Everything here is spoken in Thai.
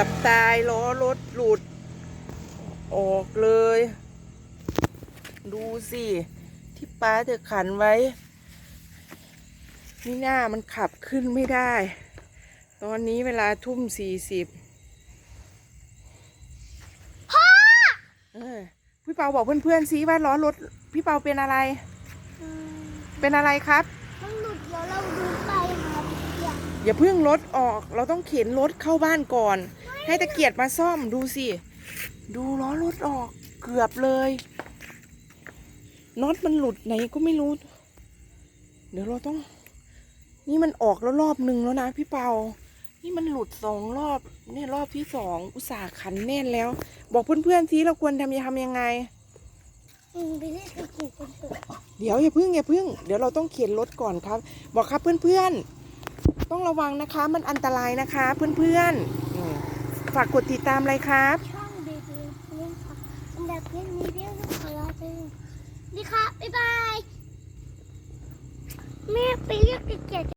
อบตายล้อรถหลุด ออกเลย ดูสิ ที่ป้าเธอขันไว้ นี่หน้ามันขับขึ้นไม่ได้ ตอนนี้เวลาทุ่มสี่สิบพ่อพี่เปาบอกเพื่อนๆซิว่าล้อรถ พี่เปาเป็นอะไรอืมเป็นอะไรครับ มันหลุดเดี๋ยวเราดูไปครับ อย่าอย่าเพิ่งรถออกเราต้องเข็นรถเข้าบ้านก่อน ให้ตะเกียดมาซ่อมดูสิ ดูล้อรถออกเกือบเลยน็อตมันหลุดไหนก็ไม่รู้ เดี๋ยวเราต้อง นี่มันออกแล้วรอบหนึ่งแล้วนะพี่เปา นี่มันหลุดสองรอบเนี่ยรอบที่สองอุตส่าห์ขันแน่นแล้ว บอกเพื่อนๆสิเราควรทำยังทำยังไงอืมไปเล่นตะเกียบกันเถอะเดี๋ยวอย่าพึ่งอย่าพึ่ง เดี๋ยวเราต้องเข็นรถก่อนครับ บอกครับเพื่อนๆ ต้องระวังนะคะ มันอันตรายนะคะ เพื่อนๆ ฝากกดติดตามเลยครับ ช่องเบบีเล่นค่ะอันดับเล่นนี้เรื่องขอลาไปก่อนดีค่ะ บ๊ายบาย แม่ไปเรียกเกียบ